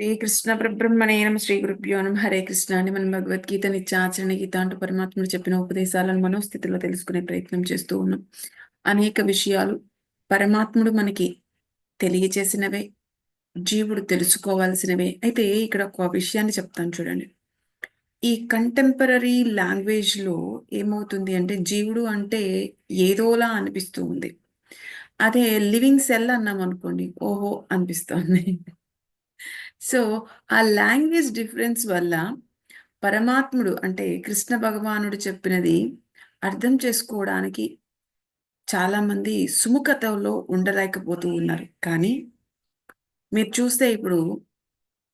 శ్రీకృష్ణ పరబ్రహ్మణే నమ శ్రీ గురుభ్యో నమ. హరే కృష్ణ. అని మనం భగవద్గీత నిత్యాచరణ గీత అంటూ పరమాత్ముడు చెప్పిన ఉపదేశాలను మనోస్థితిలో తెలుసుకునే ప్రయత్నం చేస్తూ ఉన్నాం. అనేక విషయాలు పరమాత్ముడు మనకి తెలియచేసినవే జీవుడు తెలుసుకోవాల్సినవే. అయితే ఇక్కడ ఒక విషయాన్ని చెప్తాను చూడండి. ఈ కంటెంపరీ లాంగ్వేజ్లో ఏమవుతుంది అంటే జీవుడు అంటే ఏదోలా అనిపిస్తూ ఉంది. అదే లివింగ్ సెల్ అన్నాం అనుకోండి ఓహో అనిపిస్తుంది. సో ఆ లాంగ్వేజ్ డిఫరెన్స్ వల్ల పరమాత్ముడు అంటే కృష్ణ భగవానుడు చెప్పినది అర్థం చేసుకోవడానికి చాలామంది సుముఖతలో ఉండలేకపోతూ ఉన్నారు. కానీ మీరు చూస్తే ఇప్పుడు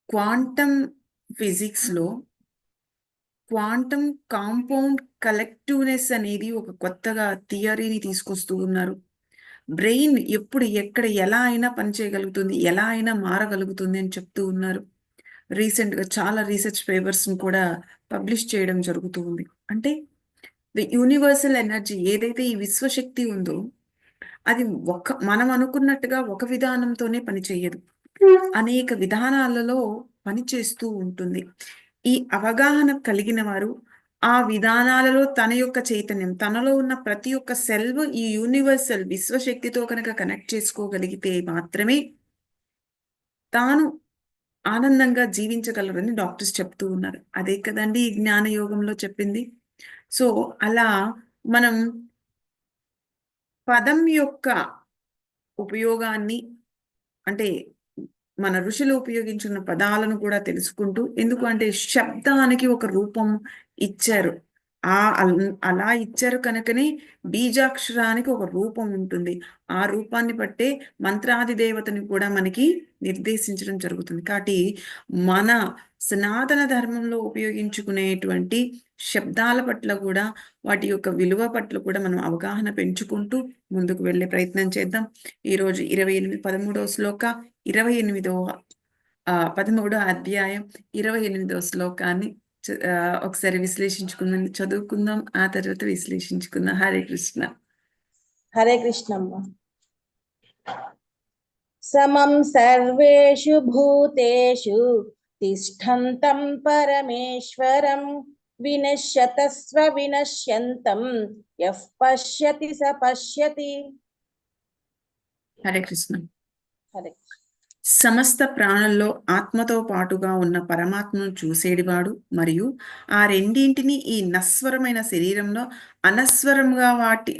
క్వాంటమ్ ఫిజిక్స్లో క్వాంటమ్ కాంపౌండ్ కలెక్టివ్నెస్ అనేది ఒక కొత్తగా థియరీని తీసుకొస్తూ ఉన్నారు. బ్రెయిన్ ఎప్పుడు ఎక్కడ ఎలా అయినా పనిచేయగలుగుతుంది ఎలా అయినా మారగలుగుతుంది అని చెప్తూ ఉన్నారు. రీసెంట్గా చాలా రీసెర్చ్ పేపర్స్ కూడా పబ్లిష్ చేయడం జరుగుతూ ఉంది. అంటే ది యూనివర్సల్ ఎనర్జీ ఏదైతే ఈ విశ్వశక్తి ఉందో అది ఒక మనం అనుకున్నట్టుగా ఒక విధానంతోనే పనిచేయదు అనేక విధానాలలో పనిచేస్తూ ఉంటుంది. ఈ అవగాహన కలిగిన వారు ఆ విధానాలలో తన యొక్క చైతన్యం తనలో ఉన్న ప్రతి ఒక్క సెల్వ్ ఈ యూనివర్సల్ విశ్వశక్తితో కనుక కనెక్ట్ చేసుకోగలిగితే మాత్రమే తాను ఆనందంగా జీవించగలరని డాక్టర్స్ చెప్తూ ఉన్నారు. అదే కదండి ఈ జ్ఞాన యోగంలో చెప్పింది. సో అలా మనం పదం యొక్క ఉపయోగాన్ని అంటే మన ఋషులు ఉపయోగించిన పదాలను కూడా తెలుసుకుంటూ ఎందుకు అంటే శబ్దానికి ఒక రూపం ఇచ్చారు. ఆ అలా ఇచ్చారు కనుకనే బీజాక్షరానికి ఒక రూపం ఉంటుంది. ఆ రూపాన్ని బట్టే మంత్రాది దేవతని కూడా మనకి నిర్దేశించడం జరుగుతుంది. కాబట్టి మన సనాతన ధర్మంలో ఉపయోగించుకునేటువంటి శబ్దాల పట్ల కూడా వాటి యొక్క విలువ పట్ల కూడా మనం అవగాహన పెంచుకుంటూ ముందుకు వెళ్ళే ప్రయత్నం చేద్దాం. ఈరోజు ఇరవై ఎనిమిది పదమూడవ శ్లోక ఇరవై ఎనిమిదవ పదమూడవ అధ్యాయం ఇరవై ఎనిమిదవ శ్లోకాన్ని ఒకసారి విశ్లేషించుకుందాం చదువుకుందాం ఆ తర్వాత విశ్లేషించుకుందాం హరే కృష్ణ హరే కృష్ణమ్మ సమం సర్వేషు భూతేషు తిష్టంతం పరమేశ్వరం వినశ్యతస్వ వినశ్యంతం యః పశ్యతి స పశ్యతి హరే కృష్ణ హరే సమస్త ప్రాణంలో ఆత్మతో పాటుగా ఉన్న పరమాత్మను చూసేడివాడు మరియు ఆ రెండింటిని ఈ నస్వరమైన శరీరంలో అనస్వరంగా వాటి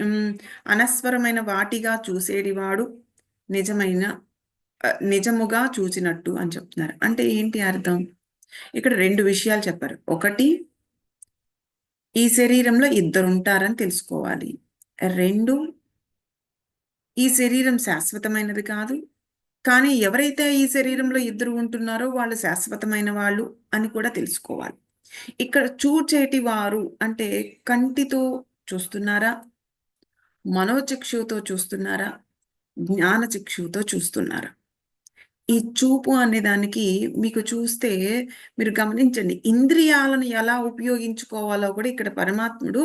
అనస్వరమైన వాటిగా చూసేడివాడు నిజమైన నిజముగా చూచినట్టు అని చెప్తున్నారు. అంటే ఏంటి అర్థం? ఇక్కడ రెండు విషయాలు చెప్పారు. ఒకటి ఈ శరీరంలో ఇద్దరు ఉంటారని తెలుసుకోవాలి. రెండు ఈ శరీరం శాశ్వతమైనది కాదు. కానీ ఎవరైతే ఈ శరీరంలో ఇద్దరు ఉంటున్నారో వాళ్ళు శాశ్వతమైన వాళ్ళు అని కూడా తెలుసుకోవాలి. ఇక్కడ చూచేటి వారు అంటే కంటితో చూస్తున్నారా? మనోచక్షుతో చూస్తున్నారా? జ్ఞానచక్షుతో చూస్తున్నారా? ఈ చూపు అనే దానికి మీకు చూస్తే మీరు గమనించండి. ఇంద్రియాలను ఎలా ఉపయోగించుకోవాలో కూడా ఇక్కడ పరమాత్ముడు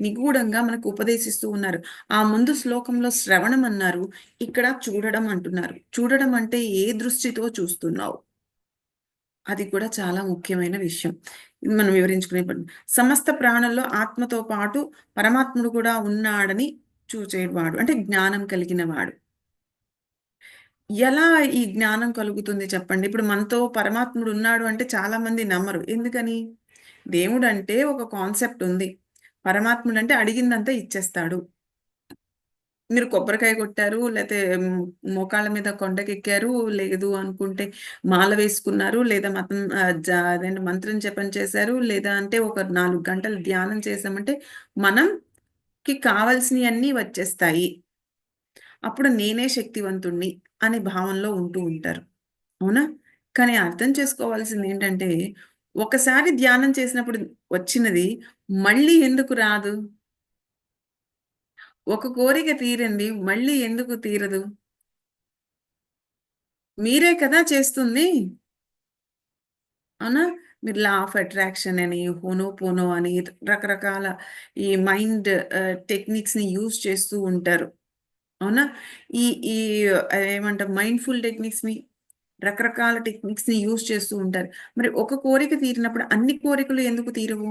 నిగూఢంగా మనకు ఉపదేశిస్తూ ఉన్నారు. ఆ ముందు శ్లోకంలో శ్రవణం అన్నారు. ఇక్కడ చూడడం అంటున్నారు. చూడడం అంటే ఏ దృష్టితో చూస్తున్నావు? అది కూడా చాలా ముఖ్యమైన విషయం. ఇది మనం వివరించుకునే సమస్త ప్రాణంలో ఆత్మతో పాటు పరమాత్ముడు కూడా ఉన్నాడని చూచేవాడు. అంటే జ్ఞానం కలిగిన వాడు. ఎలా ఈ జ్ఞానం కలుగుతుంది చెప్పండి? ఇప్పుడు మనతో పరమాత్ముడు ఉన్నాడు అంటే చాలా మంది నమ్మరు. ఎందుకని? దేవుడు అంటే ఒక కాన్సెప్ట్ ఉంది. పరమాత్ముడు అంటే అడిగిందంతా ఇచ్చేస్తాడు. మీరు కొబ్బరికాయ కొట్టారు లేకపోతే మోకాళ్ళ మీద కొండకెక్కారు లేదు అనుకుంటే మాల వేసుకున్నారు లేదా మతం అదేంటి మంత్రం జపం చేశారు లేదా అంటే ఒక నాలుగు గంటలు ధ్యానం చేసామంటే మనంకి కావాల్సినవన్నీ వచ్చేస్తాయి. అప్పుడు నేనే శక్తివంతుణ్ణి. అనే భావంలో ఉంటూ ఉంటారు. అవునా? కానీ అర్థం చేసుకోవాల్సింది ఏంటంటే ఒకసారి ధ్యానం చేసినప్పుడు వచ్చినది మళ్ళీ ఎందుకు రాదు? ఒక కోరిక తీరండి మళ్ళీ ఎందుకు తీరదు? మీరే కదా చేస్తుంది. అవునా? మీరు లా ఆఫ్ అట్రాక్షన్ అని హోనో పోనో అని రకరకాల ఈ మైండ్ టెక్నిక్స్ని యూజ్ చేస్తూ ఉంటారు. అవునా? ఈ ఈ ఏమంటారు మైండ్ఫుల్ టెక్నిక్స్ని రకరకాల టెక్నిక్స్ని యూజ్ చేస్తూ ఉంటారు. మరి ఒక కోరిక తీరినప్పుడు అన్ని కోరికలు ఎందుకు తీరవు?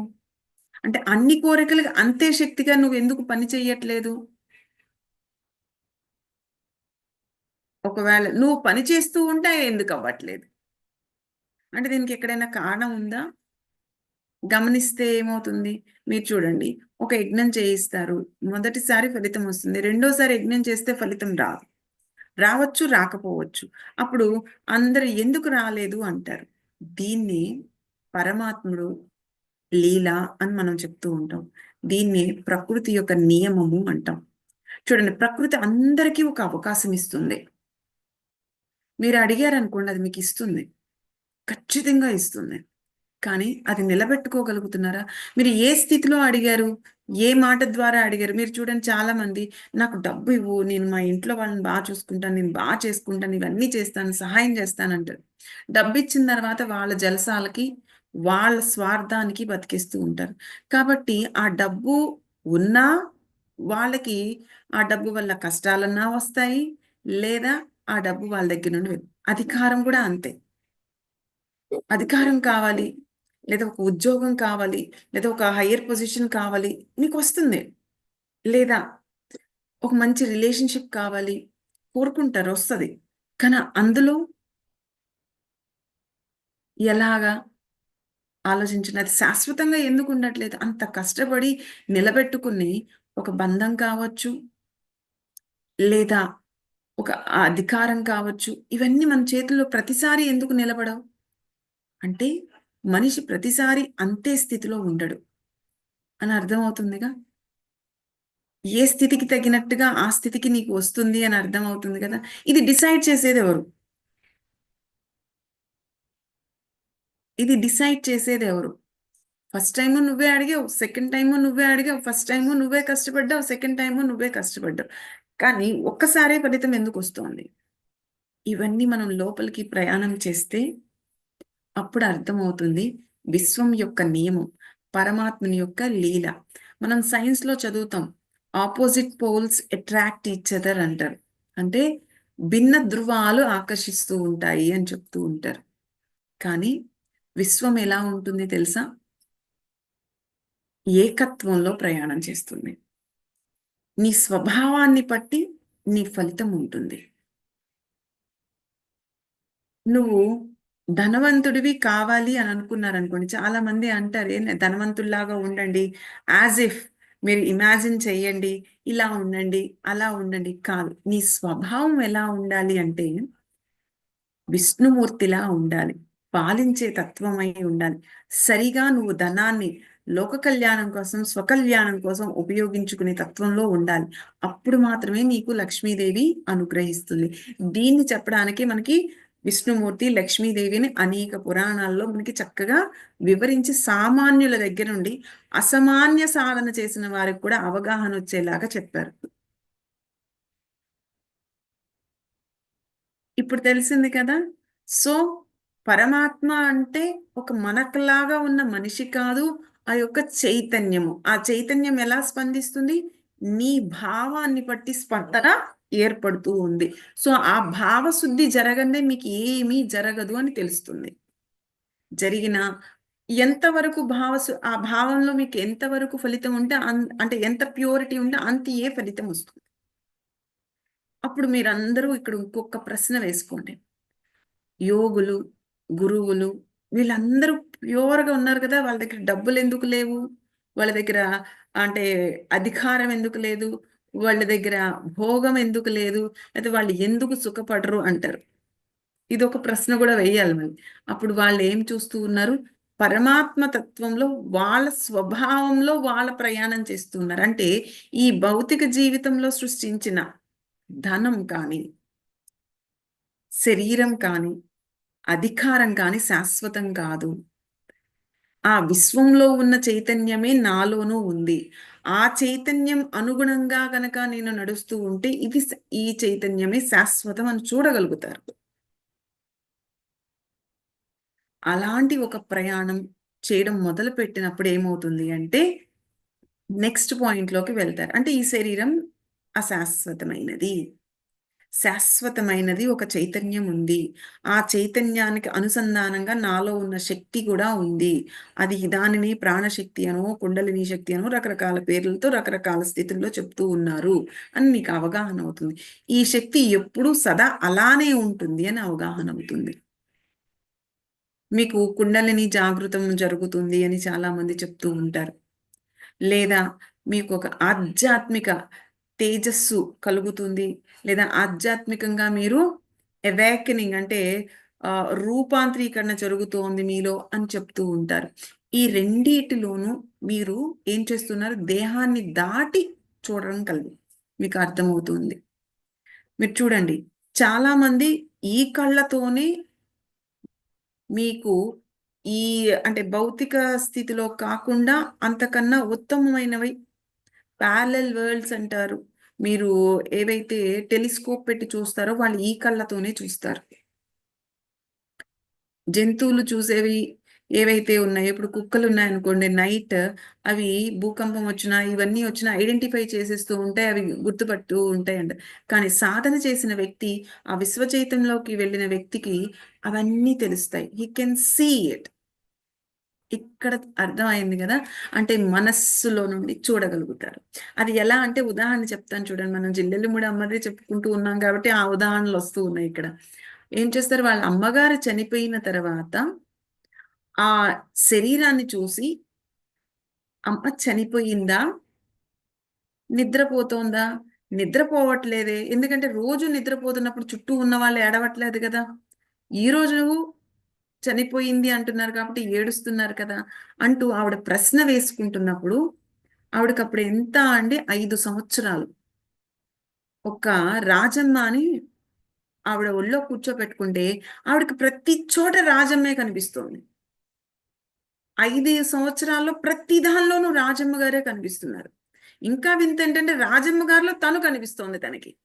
అంటే అన్ని కోరికలకు అంతే శక్తిగా నువ్వు ఎందుకు పని చెయ్యట్లేదు? ఒకవేళ నువ్వు పని చేస్తూ ఉంటే ఎందుకు అవ్వట్లేదు? అంటే దీనికి ఎక్కడైనా కారణం ఉందా? గమనిస్తే ఏమవుతుంది? మీరు చూడండి ఒక యజ్ఞం చేయిస్తారు. మొదటిసారి ఫలితం వస్తుంది. రెండోసారి యజ్ఞం చేస్తే ఫలితం రాదు. రావచ్చు రాకపోవచ్చు. అప్పుడు అందరు ఎందుకు రాలేదు అంటారు. దీన్ని పరమాత్ముడు లీల అని మనం చెప్తూ ఉంటాం. దీన్ని ప్రకృతి యొక్క నియమము అంటాం. చూడండి ప్రకృతి అందరికీ ఒక అవకాశం ఇస్తుంది. మీరు అడిగారు అనుకోండి అది మీకు ఇస్తుంది. ఖచ్చితంగా ఇస్తుంది. కానీ అది నిలబెట్టుకోగలుగుతున్నారా? మీరు ఏ స్థితిలో అడిగారు? ఏ మాట ద్వారా అడిగారు? మీరు చూడండి చాలా మంది నాకు డబ్బు ఇవ్వు నేను మా ఇంట్లో వాళ్ళని బాగా చూసుకుంటాను నేను బాగా చేసుకుంటాను ఇవన్నీ చేస్తాను సహాయం చేస్తాను అంటారు. డబ్బు ఇచ్చిన తర్వాత వాళ్ళ జలసాలకి వాళ్ళ స్వార్థానికి బతికిస్తూ ఉంటారు. కాబట్టి ఆ డబ్బు ఉన్నా వాళ్ళకి ఆ డబ్బు వల్ల కష్టాలన్నా వస్తాయి లేదా ఆ డబ్బు వాళ్ళ దగ్గర నుండి అధికారం కూడా అంతే. అధికారం కావాలి. లేదా ఒక ఉద్యోగం కావాలి లేదా ఒక హయ్యర్ పొజిషన్ కావాలి నీకు వస్తుంది. లేదా ఒక మంచి రిలేషన్షిప్ కావాలి కోరుకుంటారు వస్తుంది. కానీ అందులో ఎలాగా ఆలోచించిన? అది శాశ్వతంగా ఎందుకు ఉండట్లేదు? అంత కష్టపడి నిలబెట్టుకుని ఒక బంధం కావచ్చు లేదా ఒక అధికారం కావచ్చు ఇవన్నీ మన చేతుల్లో ప్రతిసారి ఎందుకు నిలబడవు? అంటే మనిషి ప్రతిసారి అంతే స్థితిలో ఉండడు. అని అర్థమవుతుందిగా? ఏ స్థితికి తగినట్టుగా ఆ స్థితికి నీకు వస్తుంది అని అర్థం అవుతుంది కదా? ఇది డిసైడ్ చేసేది ఎవరు? ఇది డిసైడ్ చేసేది ఎవరు? ఫస్ట్ టైం నువ్వే అడిగావు సెకండ్ టైము నువ్వే అడిగావు ఫస్ట్ టైము నువ్వే కష్టపడ్డావు సెకండ్ టైము నువ్వే కష్టపడ్డావు. కానీ ఒక్కసారే ఫలితం ఎందుకు వస్తుంది? ఇవన్నీ మనం లోపలికి ప్రయాణం చేస్తే అప్పుడు అర్థమవుతుంది విశ్వం యొక్క నియమం పరమాత్మని యొక్క లీల. మనం సైన్స్లో చదువుతాం opposite poles attract each other అంటారు. అంటే భిన్న ధృవాలు ఆకర్షిస్తూ ఉంటాయి అని చెప్తూ ఉంటారు. కానీ విశ్వం ఎలా ఉంటుంది తెలుసా? ఏకత్వంలో ప్రయాణం చేస్తుంది. నీ స్వభావాన్ని బట్టి నీ ఫలితం ఉంటుంది. నువ్వు ధనవంతుడివి కావాలి అని అనుకున్నారనుకోండి చాలా మంది అంటారు "ఏ, ధనవంతుల్లాగా ఉండండి యాజ్ ఇఫ్ మీరు ఇమాజిన్ చెయ్యండి ఇలా ఉండండి అలా ఉండండి. కాదు నీ స్వభావం ఎలా ఉండాలి అంటే విష్ణుమూర్తిలా ఉండాలి పాలించే తత్వమై ఉండాలి. సరిగా నువ్వు ధనాన్ని లోక కళ్యాణం కోసం స్వకల్యాణం కోసం ఉపయోగించుకునే తత్వంలో ఉండాలి. అప్పుడు మాత్రమే నీకు లక్ష్మీదేవి అనుగ్రహిస్తుంది. దీన్ని చెప్పడానికి మనకి విష్ణుమూర్తి లక్ష్మీదేవిని అనేక పురాణాల్లో మనకి చక్కగా వివరించి సామాన్యుల దగ్గర నుండి అసామాన్య సాధన చేసిన వారికి కూడా అవగాహన వచ్చేలాగా చెప్పారు. ఇప్పుడు తెలిసింది కదా? సో పరమాత్మ అంటే ఒక మనకులాగా ఉన్న మనిషి కాదు ఆ యొక్క చైతన్యము. ఆ చైతన్యం ఎలా స్పందిస్తుంది? నీ భావాన్ని బట్టి స్పందన ఏర్పడుతూ ఉంది. సో ఆ భావశుద్ధి జరగనే మీకు ఏమీ జరగదు అని తెలుస్తుంది. జరిగిన ఎంతవరకు భావ ఆ భావంలో మీకు ఎంతవరకు ఫలితం ఉంటే అంటే ఎంత ప్యూరిటీ ఉంటే అంత ఏ ఫలితం వస్తుంది. అప్పుడు మీరందరూ ఇక్కడ ఇంకొక ప్రశ్న వేసుకోండి. యోగులు గురువులు వీళ్ళందరూ ప్యూర్గా ఉన్నారు కదా వాళ్ళ దగ్గర డబ్బులు ఎందుకు లేవు? వాళ్ళ దగ్గర అంటే అధికారం ఎందుకు లేదు? వాళ్ళ దగ్గర భోగం ఎందుకు లేదు? అయితే వాళ్ళు ఎందుకు సుఖపడరు అంటారు. ఇది ఒక ప్రశ్న కూడా వేయాలి మరి. అప్పుడు వాళ్ళు ఏం చూస్తూ ఉన్నారు? పరమాత్మ తత్వంలో వాళ్ళ స్వభావంలో వాళ్ళ ప్రయాణం చేస్తున్నారు అంటే ఈ భౌతిక జీవితంలో సృష్టించిన ధనం కానీ శరీరం కానీ అధికారం కానీ శాశ్వతం కాదు. ఆ విశ్వంలో ఉన్న చైతన్యమే నాలోనూ ఉంది. ఆ చైతన్యం అనుగుణంగా గనక నేను నడుస్తూ ఉంటే ఇది ఈ చైతన్యమే శాశ్వతం అని చూడగలుగుతారు. అలాంటి ఒక ప్రయాణం చేయడం మొదలు పెట్టినప్పుడు ఏమవుతుంది అంటే నెక్స్ట్ పాయింట్లోకి వెళ్తారు. అంటే ఈ శరీరం అశాశ్వతమైనది. శాశ్వతమైనది ఒక చైతన్యం ఉంది. ఆ చైతన్యానికి అనుసంధానంగా నాలో ఉన్న శక్తి కూడా ఉంది. అది దానిని ప్రాణశక్తి అనో కుండలిని శక్తి అనో రకరకాల పేర్లతో రకరకాల స్థితుల్లో చెప్తూ ఉన్నారు. అని నీకు అవగాహన అవుతుంది. ఈ శక్తి ఎప్పుడూ సదా అలానే ఉంటుంది అని అవగాహన అవుతుంది. మీకు కుండలిని జాగృతం జరుగుతుంది అని చాలా మంది చెప్తూ ఉంటారు. లేదా మీకు ఒక ఆధ్యాత్మిక తేజస్సు కలుగుతుంది. లేదా ఆధ్యాత్మికంగా మీరు ఎవాకనింగ్ అంటే రూపాంతరీకరణ జరుగుతోంది మీలో అని చెప్తూ ఉంటారు. ఈ రెండిటిలోనూ మీరు ఏం చేస్తున్నారు? దేహాన్ని దాటి చూడడం కలిగి మీకు అర్థమవుతుంది. మీరు చూడండి చాలా మంది ఈ కళ్ళతోనే మీకు ఈ అంటే భౌతిక స్థితిలో కాకుండా అంతకన్నా ఉత్తమమైనవి ప్యారలల్ వరల్డ్స్ అంటారు. మీరు ఏవైతే టెలిస్కోప్ పెట్టి చూస్తారో వాళ్ళు ఈ కళ్ళతోనే చూస్తారు. జంతువులు చూసేవి ఏవైతే ఉన్నాయో ఇప్పుడు కుక్కలు ఉన్నాయనుకోండి నైట్ అవి భూకంపం వచ్చినా ఇవన్నీ వచ్చినా ఐడెంటిఫై చేసేస్తూ ఉంటాయి అవి గుర్తుపడుతూ ఉంటాయండి కానీ సాధన చేసిన వ్యక్తి ఆ విశ్వచైతంలోకి వెళ్ళిన వ్యక్తికి అవన్నీ తెలుస్తాయి. హీ కెన్ సీ ఇట్ ఇక్కడ అర్థమైంది కదా? అంటే మనస్సులో నుండి చూడగలుగుతారు. అది ఎలా అంటే ఉదాహరణ చెప్తాను చూడండి. మనం జిల్లెల్లిముడి అమ్మదే చెప్పుకుంటూ ఉన్నాం కాబట్టి ఆ ఉదాహరణలు వస్తూ ఉన్నాయి ఇక్కడ. ఏం చేస్తారు? వాళ్ళ అమ్మగారు చనిపోయిన తర్వాత ఆ శరీరాన్ని చూసి అమ్మ చనిపోయిందా? నిద్రపోతోందా? నిద్రపోవట్లేదే. ఎందుకంటే రోజు నిద్రపోతున్నప్పుడు చుట్టూ ఉన్న వాళ్ళు ఏడవట్లేదు కదా. ఈ రోజు నువ్వు చనిపోయింది అంటున్నారు కాబట్టి ఏడుస్తున్నారు కదా అంటూ ఆవిడ ప్రశ్న వేసుకుంటున్నప్పుడు ఆవిడకి అప్పుడు ఎంత అంటే ఐదు సంవత్సరాలు. ఒక రాజమ్మ అని ఆవిడ ఒళ్ళో కూర్చోపెట్టుకుంటే ఆవిడకి ప్రతి చోట రాజమ్మే కనిపిస్తోంది. ఐదు సంవత్సరాల్లో ప్రతి దానిలోనూ రాజమ్మ గారే కనిపిస్తున్నారు. ఇంకా వింత ఏంటంటే రాజమ్మ గారిలో తను కనిపిస్తోంది తనకి.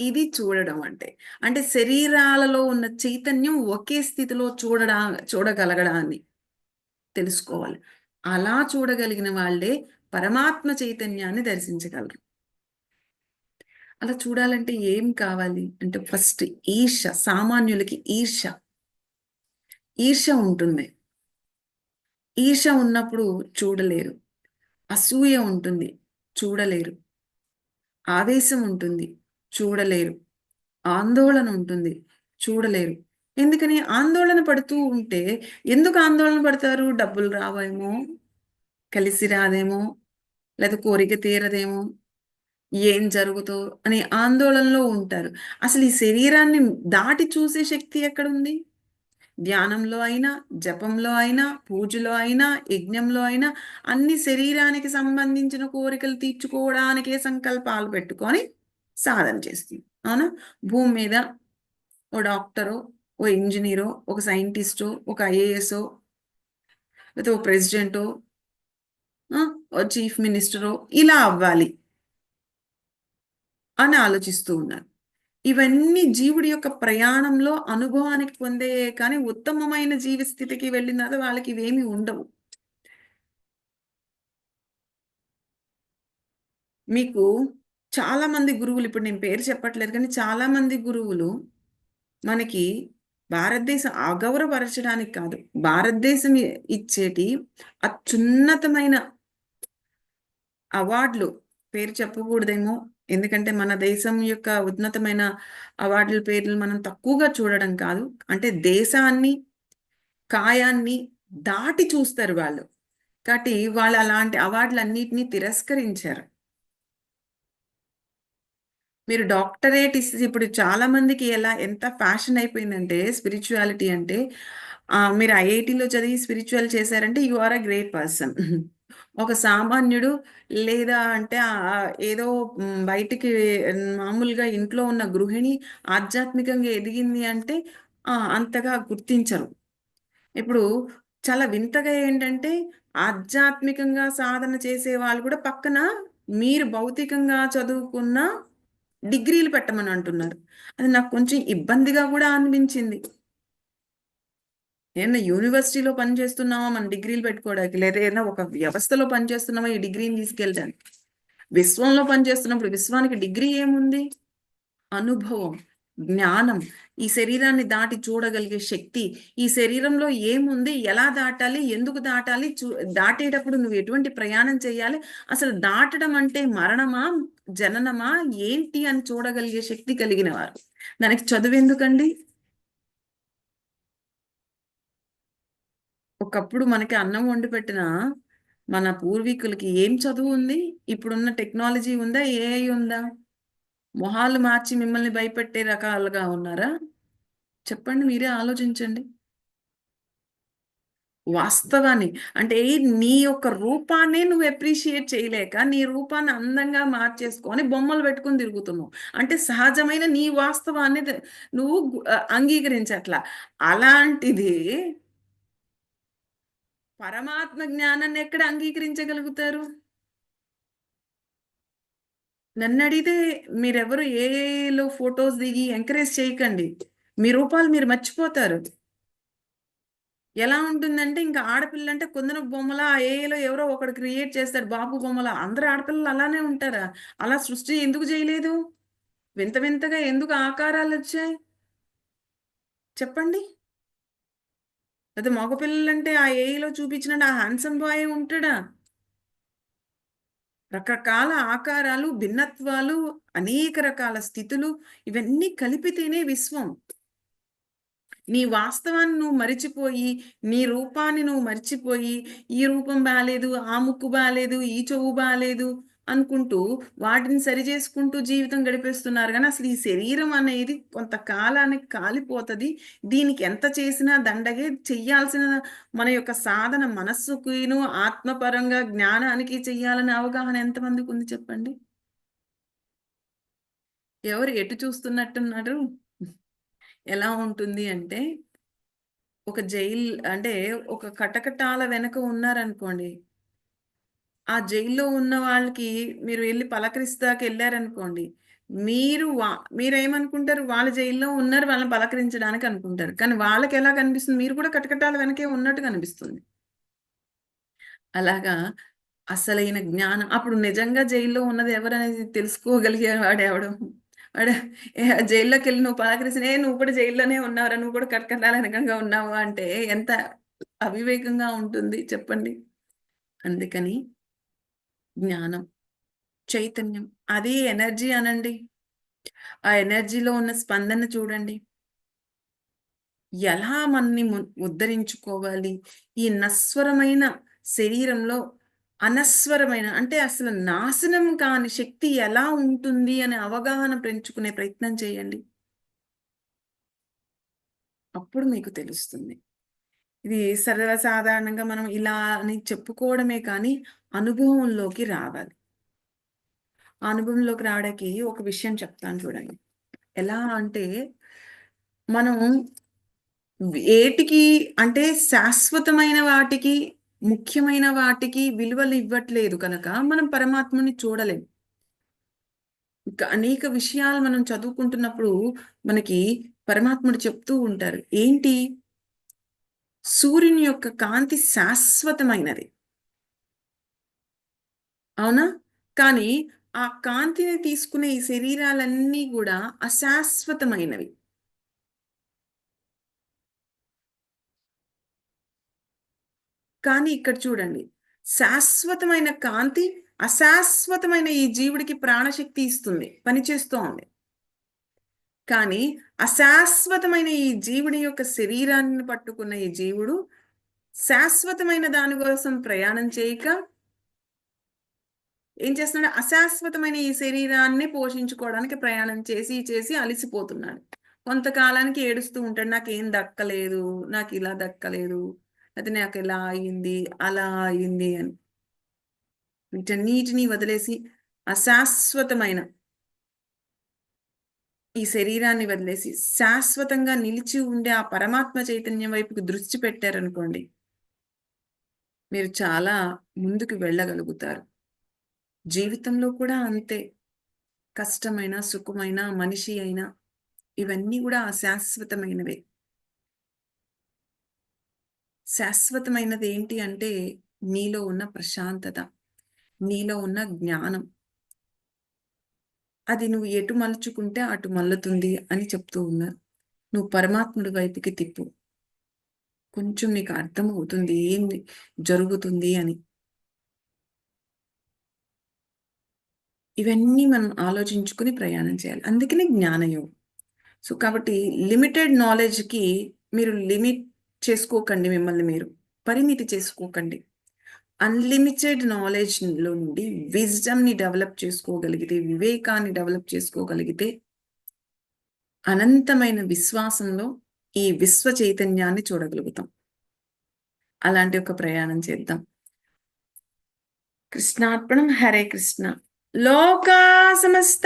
ఇది చూడడం అంటే. అంటే శరీరాలలో ఉన్న చైతన్యం ఒకే స్థితిలో చూడడా చూడగలగడాన్ని తెలుసుకోవాలి. అలా చూడగలిగిన వాళ్ళే పరమాత్మ చైతన్యాన్ని దర్శించగలరు. అలా చూడాలంటే ఏం కావాలి? అంటే ఫస్ట్ ఈర్ష సామాన్యులకి ఈర్ష. ఈర్ష ఉంటుంది. ఈర్ష ఉన్నప్పుడు చూడలేరు. అసూయ ఉంటుంది. చూడలేరు. ఆవేశం ఉంటుంది. చూడలేరు. ఆందోళన ఉంటుంది. చూడలేరు. ఎందుకని? ఆందోళన పడుతూ ఉంటే ఎందుకు ఆందోళన పడతారు? డబ్బులు రావేమో? కలిసి రాదేమో? లేదా కోరిక తీరదేమో? ఏం జరుగుతో? అని ఆందోళనలో ఉంటారు. అసలు ఈ శరీరాన్ని దాటి చూసే శక్తి ఎక్కడుంది? ధ్యానంలో అయినా జపంలో అయినా పూజలో అయినా యజ్ఞంలో అయినా అన్ని శరీరానికి సంబంధించిన కోరికలు తీర్చుకోవడానికే సంకల్పాలు పెట్టుకొని సాధన చేస్తుంది. అవునా? భూమి మీద ఓ డాక్టరో ఓ ఇంజనీరో ఒక సైంటిస్టో ఒక ఐఏఎస్ఓ లేకపోతే ఓ ప్రెసిడెంటో ఓ చీఫ్ మినిస్టరో ఇలా అవ్వాలి అని ఆలోచిస్తూ ఉన్నారు. ఇవన్నీ జీవుడి యొక్క ప్రయాణంలో అనుభవానికి పొందే కానీ ఉత్తమమైన జీవి స్థితికి వెళ్ళిన తర్వాత వాళ్ళకి ఇవేమి ఉండవు. మీకు చాలా మంది గురువులు ఇప్పుడు నేను పేరు చెప్పట్లేదు కానీ చాలా మంది గురువులు మనకి భారతదేశం అగౌరవపరచడానికి కాదు భారతదేశం ఇచ్చేటి అత్యున్నతమైన అవార్డులు. పేరు చెప్పకూడదేమో ఎందుకంటే మన దేశం యొక్క ఉన్నతమైన అవార్డుల పేర్లు మనం తక్కువగా చూడడం కాదు. అంటే దేశాన్ని కాయాన్ని దాటి చూస్తారు వాళ్ళు. కాబట్టి వాళ్ళు అలాంటి అవార్డులన్నిటినీ తిరస్కరించారు. మీరు డాక్టరేట్ ఇస్తే ఇప్పుడు చాలా మందికి ఎలా ఎంత ఫ్యాషన్ అయిపోయిందంటే స్పిరిచువాలిటీ అంటే మీరు ఐఐటిలో చదివి స్పిరిచువల్ చేశారంటే you are a great person. ఒక సామాన్యుడు లేదా అంటే ఏదో బయటికి మామూలుగా ఇంట్లో ఉన్న గృహిణి ఆధ్యాత్మికంగా ఎదిగింది అంటే అంతగా గుర్తించరు. ఇప్పుడు చాలా వింతగా ఏంటంటే ఆధ్యాత్మికంగా సాధన చేసే వాళ్ళు కూడా పక్కన మీరు భౌతికంగా చదువుకున్న డిగ్రీలు పెట్టమని అంటున్నారు. అది నాకు కొంచెం ఇబ్బందిగా కూడా అనిపించింది. ఏమన్నా యూనివర్సిటీలో పనిచేస్తున్నామా మన డిగ్రీలు పెట్టుకోవడానికి లేదా ఏదైనా ఒక వ్యవస్థలో పనిచేస్తున్నామా ఈ డిగ్రీని తీసుకెళ్ళడానికి. విశ్వంలో పనిచేస్తున్నప్పుడు విశ్వానికి డిగ్రీ ఏముంది? అనుభవం. జ్ఞానం. ఈ శరీరాన్ని దాటి చూడగలిగే శక్తి ఈ శరీరంలో ఏముంది ఎలా దాటాలి ఎందుకు దాటాలి చూ దాటేటప్పుడు నువ్వు ఎటువంటి ప్రయాణం చేయాలి అసలు దాటడం అంటే మరణమా జననమా ఏంటి అని చూడగలిగే శక్తి కలిగిన వారు. దానికి చదువు ఎందుకండి? ఒకప్పుడు మనకి అన్నం వండి పెట్టిన మన పూర్వీకులకి ఏం చదువు ఉంది? ఇప్పుడున్న టెక్నాలజీ ఉందా? ఏఐ ఉందా? మొహాలు మార్చి మిమ్మల్ని భయపెట్టే రకాలుగా ఉన్నారా? చెప్పండి మీరే ఆలోచించండి. వాస్తవాన్ని అంటే నీ యొక్క రూపాన్నే నువ్వు అప్రిషియేట్ చేయలేక నీ రూపాన్ని అందంగా మార్చేసుకొని బొమ్మలు పెట్టుకొని తిరుగుతున్నావు. అంటే సహజమైన నీ వాస్తవాన్ని నువ్వు అంగీకరించట్ల అంగీకరించట్లా. అలాంటిది పరమాత్మ జ్ఞానాన్ని ఎక్కడ అంగీకరించగలుగుతారు? నన్ను అడిగితే మీరెవరు ఏలో ఫొటోస్ దిగి ఎంకరేజ్ చేయకండి. మీ రూపాలు మీరు మర్చిపోతారు. ఎలా ఉంటుందంటే ఇంకా ఆడపిల్ల అంటే కొందరు బొమ్మల ఆ ఎవరో ఒకడు క్రియేట్ చేస్తాడు బాబు బొమ్మల. అందరు ఆడపిల్లలు అలానే ఉంటారా? అలా సృష్టి ఎందుకు చేయలేదు? వింత వింతగా ఎందుకు ఆకారాలు వచ్చాయి? చెప్పండి. అదే మగపిల్లలంటే ఆ ఏఈలో చూపించినట్టు ఆ హ్యాండ్సమ్ బాయ్ ఉంటాడా? రకరకాల ఆకారాలు భిన్నత్వాలు అనేక రకాల స్థితులు ఇవన్నీ కలిపితేనే విశ్వం. నీ వాస్తవాన్ని నువ్వు మరిచిపోయి నీ రూపాన్ని నువ్వు మర్చిపోయి ఈ రూపం బాలేదు ఆ ముక్కు బాగాలేదు ఈ చెవు బాలేదు అనుకుంటూ వాటిని సరి చేసుకుంటూ జీవితం గడిపేస్తున్నారు. కానీ అసలు ఈ శరీరం అనేది కొంతకాలానికి కాలిపోతుంది. దీనికి ఎంత చేసినా దండగే చెయ్యాల్సిన మన యొక్క సాధన మనస్సుకును ఆత్మపరంగా జ్ఞానానికి చెయ్యాలనే అవగాహన ఎంతమందికి ఉంది చెప్పండి? ఎవరు ఎటు చూస్తున్నట్టున్నారు? ఎలా ఉంటుంది అంటే ఒక జైల్ అంటే ఒక కటకటాల వెనక ఉన్నారనుకోండి ఆ జైల్లో ఉన్న వాళ్ళకి మీరు వెళ్ళి పలకరిస్తాకి వెళ్ళారనుకోండి మీరు వా మీరేమనుకుంటారు? వాళ్ళ జైల్లో ఉన్నారు వాళ్ళని పలకరించడానికి అనుకుంటారు. కానీ వాళ్ళకి ఎలా కనిపిస్తుంది? మీరు కూడా కటకటాల వెనకే ఉన్నట్టు కనిపిస్తుంది. అలాగా అసలైన జ్ఞానం. అప్పుడు నిజంగా జైల్లో ఉన్నది ఎవరనేది తెలుసుకోగలిగే వాడు ఎవడు వాడు జైల్లోకి వెళ్ళి నువ్వు పలకరిసిన ఏ నువ్వు కూడా జైల్లోనే ఉన్నావురా నువ్వు కూడా కటకటాల వెనకంగా ఉన్నావు అంటే ఎంత అవివేకంగా ఉంటుంది చెప్పండి? అందుకని జ్ఞానం చైతన్యం అదే ఎనర్జీ అనండి. ఆ ఎనర్జీలో ఉన్న స్పందన చూడండి. ఎలా మనని ఉద్ధరించుకోవాలి? ఈ నస్వరమైన శరీరంలో అనస్వరమైన అంటే అసలు నాశనం కాని శక్తి ఎలా ఉంటుంది అనే అవగాహన పెంచుకునే ప్రయత్నం చేయండి. అప్పుడు మీకు తెలుస్తుంది. ఇది సర్వసాధారణంగా మనం ఇలా అని చెప్పుకోవడమే కానీ అనుభవంలోకి రావాలి. ఆ అనుభవంలోకి రావడానికి ఒక విషయం చెప్తాను చూడండి. ఎలా అంటే మనం ఏటికి అంటే శాశ్వతమైన వాటికి ముఖ్యమైన వాటికి విలువలు ఇవ్వట్లేదు కనుక మనం పరమాత్మని చూడలేము ఇంకా అనేక విషయాలు మనం చదువుకుంటున్నప్పుడు మనకి పరమాత్ముడు చెప్తూ ఉంటారు. ఏంటి? సూర్యుని యొక్క కాంతి శాశ్వతమైనది. అవునా? కానీ ఆ కాంతిని తీసుకునే ఈ శరీరాలన్నీ కూడా అశాశ్వతమైనవి. కానీ ఇక్కడ చూడండి శాశ్వతమైన కాంతి అశాశ్వతమైన ఈ జీవుడికి ప్రాణశక్తి ఇస్తుంది పనిచేస్తోంది. కానీ అశాశ్వతమైన ఈ జీవుడి యొక్క శరీరాన్ని పట్టుకున్న ఈ జీవుడు శాశ్వతమైన దాని కోసం ప్రయాణం చేయక ఏం చేస్తున్నాడు? అశాశ్వతమైన ఈ శరీరాన్ని పోషించుకోవడానికి ప్రయాణం చేసి చేసి అలసిపోతున్నాడు. కొంతకాలానికి ఏడుస్తూ ఉంటాడు నాకేం దక్కలేదు నాకు ఇలా దక్కలేదు అది నాకు ఇలా అయింది అలా అయింది అని. వీటన్నిటినీ వదిలేసి అశాశ్వతమైన ఈ శరీరాన్ని వదిలేసి శాశ్వతంగా నిలిచి ఉండే ఆ పరమాత్మ చైతన్యం వైపుకి దృష్టి పెట్టారనుకోండి మీరు చాలా ముందుకు వెళ్ళగలుగుతారు. జీవితంలో కూడా అంతే. కష్టమైన సుఖమైన మనిషి అయినా ఇవన్నీ కూడా అశాశ్వతమైనవే శాశ్వతమైనది ఏంటి అంటే నీలో ఉన్న ప్రశాంతత నీలో ఉన్న జ్ఞానం. అది నువ్వు ఎటు మలుచుకుంటే అటు మల్లుతుంది అని చెప్తూ ఉన్నారు. నువ్వు పరమాత్ముడి వైపుకి తిప్పు. కొంచెం నీకు అర్థం అవుతుంది ఏం జరుగుతుంది అని. ఇవన్నీ మనం ఆలోచించుకుని ప్రయాణం చేయాలి. అందుకనే జ్ఞానయోగం. సో కాబట్టి లిమిటెడ్ నాలెడ్జ్కి మీరు లిమిట్ చేసుకోకండి మిమ్మల్ని మీరు. పరిమితి చేసుకోకండి. అన్లిమిటెడ్ నాలెడ్జ్లో నుండి విజ్డమ్ని డెవలప్ చేసుకోగలిగితే వివేకాన్ని డెవలప్ చేసుకోగలిగితే అనంతమైన విశ్వాసంలో ఈ విశ్వ చైతన్యాన్ని చూడగలుగుతాం. అలాంటి ఒక ప్రయాణం చేద్దాం. కృష్ణార్పణం హరే కృష్ణ. లోకా సమస్త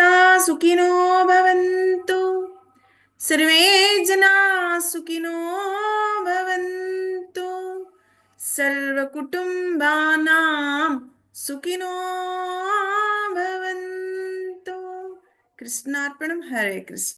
సుఖినో భవంతు. సర్వే జనా సుఖినో భవంతు. సర్వకుటుంబానాం సుఖినో భవంతు కృష్ణార్పణం హరే కృష్ణ